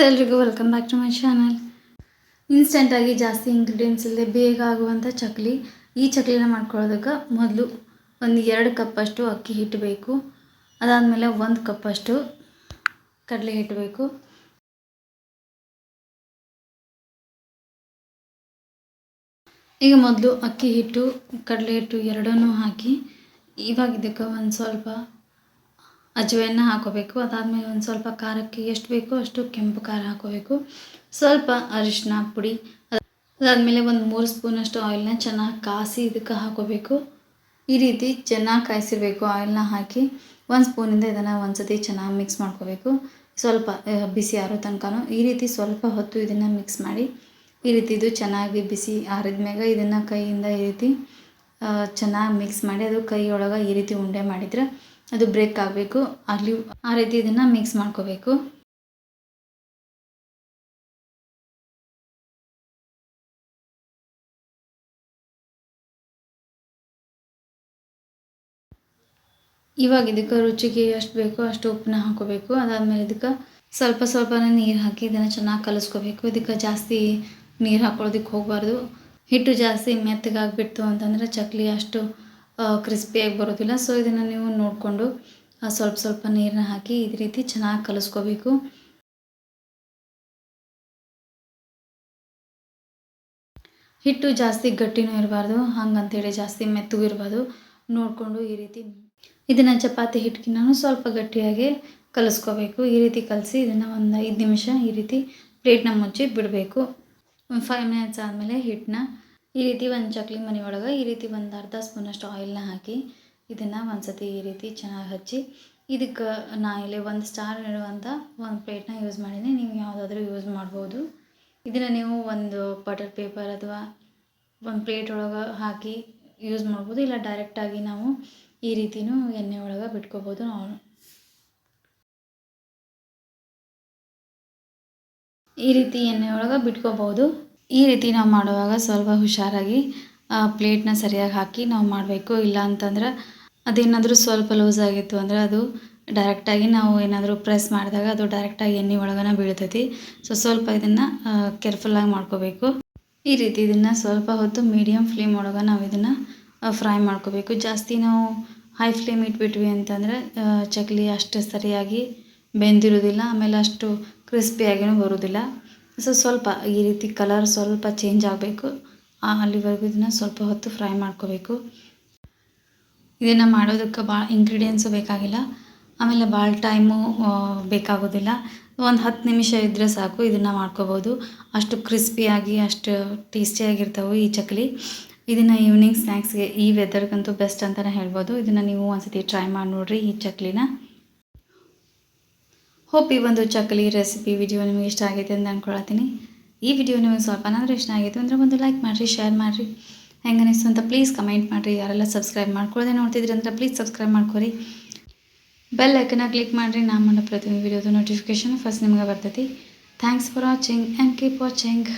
ನಮಸ್ತೆ ಎಲ್ರಿಗೂ welcome back to my channel ಇನ್ಸ್ಟೆಂಟಾಗಿ ಜಾಸ್ತಿ ಇಂಗ್ರೀಡಿಯೆಂಟ್ಸ್ ಇಲ್ಲದೆ ಬೇಗ ಆಗುವಂಥ ಚಕ್ಲಿ. ಈ ಚಕ್ಲಿನ ಮಾಡ್ಕೊಳ್ಳೋದಕ್ಕೆ ಮೊದಲು ಒಂದು ಎರಡು ಕಪ್ಪಷ್ಟು ಅಕ್ಕಿ ಹಿಟ್ಟು ಬೇಕು ಅದಾದಮೇಲೆ ಒಂದು ಕಪ್ಪಷ್ಟು ಕಡಲೆ ಹಿಟ್ಟು ಬೇಕು ಈಗ ಮೊದಲು ಅಕ್ಕಿ ಹಿಟ್ಟು, ಕಡಲೆ ಹಿಟ್ಟು ಎರಡನ್ನೂ ಹಾಕಿ ಇವಾಗ ಒಂದು ಸ್ವಲ್ಪ ಅಜವಾನ ಹಾಕೋಬೇಕು. ಅದಾದಮೇಲೆ ಒಂದು ಸ್ವಲ್ಪ ಖಾರಕ್ಕೆ ಎಷ್ಟು ಬೇಕೋ ಅಷ್ಟು ಕೆಂಪು ಖಾರ ಹಾಕೋಬೇಕು. ಸ್ವಲ್ಪ ಅರಿಶಿನ ಪುಡಿ, ಅದಾದಮೇಲೆ ಒಂದು ಮೂರು ಸ್ಪೂನಷ್ಟು ಆಯಿಲ್ನ ಚೆನ್ನಾಗಿ ಕಾಸಿ ಇದಕ್ಕೆ ಹಾಕೋಬೇಕು. ಈ ರೀತಿ ಚೆನ್ನಾಗಿ ಕಾಯಿಸಿರಬೇಕು ಆಯಿಲ್ನ ಹಾಕಿ. ಒಂದು ಸ್ಪೂನಿಂದ ಇದನ್ನು ಒಂದು ಸತಿ ಚೆನ್ನಾಗಿ ಮಿಕ್ಸ್ ಮಾಡ್ಕೋಬೇಕು. ಸ್ವಲ್ಪ ಬಿಸಿ ಆರೋ ತನಕನೂ ಈ ರೀತಿ ಸ್ವಲ್ಪ ಹೊತ್ತು ಇದನ್ನು ಮಿಕ್ಸ್ ಮಾಡಿ. ಈ ರೀತಿ ಇದು ಚೆನ್ನಾಗಿ ಬಿಸಿ ಆರಿದ್ಮ್ಯಾಗ ಇದನ್ನು ಕೈಯಿಂದ ಈ ರೀತಿ ಚೆನ್ನಾಗಿ ಮಿಕ್ಸ್ ಮಾಡಿ ಅದು ಕೈಯೊಳಗೆ ಈ ರೀತಿ ಉಂಡೆ ಮಾಡಿದ್ರೆ ಅದು ಬ್ರೇಕ್ ಆಗಬೇಕು. ಅಲ್ಲಿ ಆ ರೀತಿ ಇದನ್ನು ಮಿಕ್ಸ್ ಮಾಡ್ಕೋಬೇಕು. ಇವಾಗ ಇದಕ್ಕೆ ರುಚಿಗೆ ಎಷ್ಟು ಬೇಕೋ ಅಷ್ಟು ಉಪ್ಪನ್ನ ಹಾಕೋಬೇಕು. ಅದಾದಮೇಲೆ ಇದಕ್ಕೆ ಸ್ವಲ್ಪ ಸ್ವಲ್ಪನೇ ನೀರು ಹಾಕಿ ಇದನ್ನು ಚೆನ್ನಾಗಿ ಕಲಿಸ್ಕೋಬೇಕು. ಇದಕ್ಕೆ ಜಾಸ್ತಿ ನೀರು ಹಾಕೊಳ್ಳೋದಕ್ಕೆ ಹೋಗಬಾರ್ದು. ಹಿಟ್ಟು ಜಾಸ್ತಿ ಮೆತ್ತಗಾಗಿಬಿಡ್ತು ಅಂತಂದರೆ ಚಕ್ಲಿ ಅಷ್ಟು ಕ್ರಿಸ್ಪಿಯಾಗಿ ಬರೋದಿಲ್ಲ. ಸೊ ಇದನ್ನು ನೀವು ನೋಡಿಕೊಂಡು ಸ್ವಲ್ಪ ಸ್ವಲ್ಪ ನೀರನ್ನ ಹಾಕಿ ಇದೇ ರೀತಿ ಚೆನ್ನಾಗಿ ಕಲಿಸ್ಕೋಬೇಕು. ಹಿಟ್ಟು ಜಾಸ್ತಿ ಗಟ್ಟಿನೂ ಇರಬಾರ್ದು, ಹಂಗಂತೇಳಿ ಜಾಸ್ತಿ ಮೆತ್ತಗೂ ಇರಬಾರ್ದು. ನೋಡಿಕೊಂಡು ಈ ರೀತಿ ಇದನ್ನು ಚಪಾತಿ ಹಿಟ್ಟಿನೂ ಸ್ವಲ್ಪ ಗಟ್ಟಿಯಾಗಿ ಕಲಿಸ್ಕೋಬೇಕು. ಈ ರೀತಿ ಕಲಸಿ ಇದನ್ನು ಒಂದು ಐದು ನಿಮಿಷ ಈ ರೀತಿ ಪ್ಲೇಟ್ನ ಮುಚ್ಚಿ ಬಿಡಬೇಕು. ಫೈವ್ ಮಿನಿಟ್ಸ್ ಆದಮೇಲೆ ಹಿಟ್ಟನ್ನ ಈ ರೀತಿ ಒಂದು ಚಕ್ಲಿ ಮನೆ ಒಳಗೆ ಈ ರೀತಿ ಒಂದು ಅರ್ಧ ಸ್ಪೂನಷ್ಟು ಆಯಿಲ್ನ ಹಾಕಿ ಇದನ್ನು ಒಂದು ಸತಿ ಈ ರೀತಿ ಚೆನ್ನಾಗಿ ಹಚ್ಚಿ ಇದಕ್ಕೆ ನಾ ಇಲ್ಲಿ ಒಂದು ಸ್ಟಾರ್ ಇಡುವಂಥ ಒಂದು ಪ್ಲೇಟ್ನ ಯೂಸ್ ಮಾಡಿದೆ ನೀವು ಯಾವುದಾದ್ರೂ ಯೂಸ್ ಮಾಡ್ಬೋದು. ಇದನ್ನು ನೀವು ಒಂದು ಬಟರ್ ಪೇಪರ್ ಅಥವಾ ಒಂದು ಪ್ಲೇಟ್ ಒಳಗೆ ಹಾಕಿ ಯೂಸ್ ಮಾಡ್ಬೋದು. ಇಲ್ಲ ಡೈರೆಕ್ಟಾಗಿ ನಾವು ಈ ರೀತಿನೂ ಎಣ್ಣೆ ಒಳಗೆ ಬಿಟ್ಕೋಬೋದು ನಾವು. ಈ ರೀತಿ ಎಣ್ಣೆ ಒಳಗೆ ಬಿಟ್ಕೋಬೋದು. ಈ ರೀತಿ ನಾವು ಮಾಡುವಾಗ ಸ್ವಲ್ಪ ಹುಷಾರಾಗಿ ಪ್ಲೇಟ್ನ ಸರಿಯಾಗಿ ಹಾಕಿ ನಾವು ಮಾಡಬೇಕು. ಇಲ್ಲ ಅಂತಂದ್ರೆ ಅದೇನಾದರೂ ಸ್ವಲ್ಪ ಲೂಸ್ ಆಗಿತ್ತು ಅಂದರೆ ಅದು ಡೈರೆಕ್ಟಾಗಿ ನಾವು ಏನಾದರೂ ಪ್ರೆಸ್ ಮಾಡಿದಾಗ ಅದು ಡೈರೆಕ್ಟಾಗಿ ಎಣ್ಣೆ ಒಳಗನ ಬೀಳ್ತೈತಿ. ಸೊ ಸ್ವಲ್ಪ ಇದನ್ನು ಕೇರ್ಫುಲ್ಲಾಗಿ ಮಾಡ್ಕೋಬೇಕು. ಈ ರೀತಿ ಇದನ್ನು ಸ್ವಲ್ಪ ಹೊತ್ತು ಮೀಡಿಯಮ್ ಫ್ಲೇಮ್ ಒಳಗೆ ನಾವು ಇದನ್ನು ಫ್ರೈ ಮಾಡ್ಕೋಬೇಕು. ಜಾಸ್ತಿ ನಾವು ಹೈ ಫ್ಲೇಮ್ ಇಟ್ಬಿಟ್ವಿ ಅಂತಂದರೆ ಚಕ್ಲಿ ಅಷ್ಟು ಸರಿಯಾಗಿ ಬೆಂದಿರೋದಿಲ್ಲ. ಆಮೇಲೆ ಅಷ್ಟು ಕ್ರಿಸ್ಪಿಯಾಗಿಯೂ ಬರೋದಿಲ್ಲ. ಸೊ ಸ್ವಲ್ಪ ಈ ರೀತಿ ಕಲರ್ ಸ್ವಲ್ಪ ಚೇಂಜ್ ಆಗಬೇಕು. ಅಲ್ಲಿವರೆಗೂ ಇದನ್ನು ಸ್ವಲ್ಪ ಹೊತ್ತು ಫ್ರೈ ಮಾಡ್ಕೋಬೇಕು. ಇದನ್ನು ಮಾಡೋದಕ್ಕೆ ಭಾಳ ಇಂಗ್ರೀಡಿಯೆಂಟ್ಸು ಬೇಕಾಗಿಲ್ಲ. ಆಮೇಲೆ ಭಾಳ ಟೈಮು ಬೇಕಾಗೋದಿಲ್ಲ. ಒಂದು ಹತ್ತು ನಿಮಿಷ ಇದ್ದರೆ ಸಾಕು ಇದನ್ನು ಮಾಡ್ಕೋಬೋದು. ಅಷ್ಟು ಕ್ರಿಸ್ಪಿಯಾಗಿ ಅಷ್ಟು ಟೇಸ್ಟಿಯಾಗಿರ್ತವೆ ಈ ಚಕ್ಲಿ. ಇದನ್ನು ಈವ್ನಿಂಗ್ ಸ್ನ್ಯಾಕ್ಸ್ಗೆ ಈ ವೆದರ್ಗಂತೂ ಬೆಸ್ಟ್ ಅಂತಲೇ ಹೇಳ್ಬೋದು. ಇದನ್ನು ನೀವು ಒಂದು ಸತಿ ಟ್ರೈ ಮಾಡಿ ನೋಡಿರಿ ಈ ಚಕ್ಲಿನ. ಹೋಪ್ ಈ ಒಂದು ಚಕ್ಕಲಿ ರೆಸಿಪಿ ವಿಡಿಯೋ ನಿಮಗೆ ಇಷ್ಟ ಆಗೈತೆ ಅಂತ ಅಂದ್ಕೊಳತ್ತೀನಿ ಈ ವಿಡಿಯೋ ನಿಮಗೆ ಸ್ವಲ್ಪನಾದರೂ ಇಷ್ಟ ಆಗಿತ್ತು ಅಂದರೆ ಒಂದು ಲೈಕ್ ಮಾಡಿರಿ ಶೇರ್ ಮಾಡಿರಿ. ಹೆಂಗೆ ಅನಿಸ್ತು ಅಂತ ಪ್ಲೀಸ್ ಕಮೆಂಟ್ ಮಾಡಿರಿ. ಯಾರೆಲ್ಲ ಸಬ್ಸ್ಕ್ರೈಬ್ ಮಾಡ್ಕೊಳ್ಳೋದೇ ನೋಡ್ತಿದ್ರಿ ಅಂದ್ರೆ ಪ್ಲೀಸ್ ಸಬ್ಸ್ಕ್ರೈಬ್ ಮಾಡ್ಕೊರಿ. ಬೆಲ್ ಐಕನ ಕ್ಲಿಕ್ ಮಾಡಿರಿ, ನಾನು ಮಾಡೋ ಪ್ರತಿಯೊಂದು ವಿಡಿಯೋದು ನೋಟಿಫಿಕೇಶನ್ ಫಸ್ಟ್ ನಿಮ್ಗೆ ಬರ್ತೈತಿ. Thanks for watching and keep watching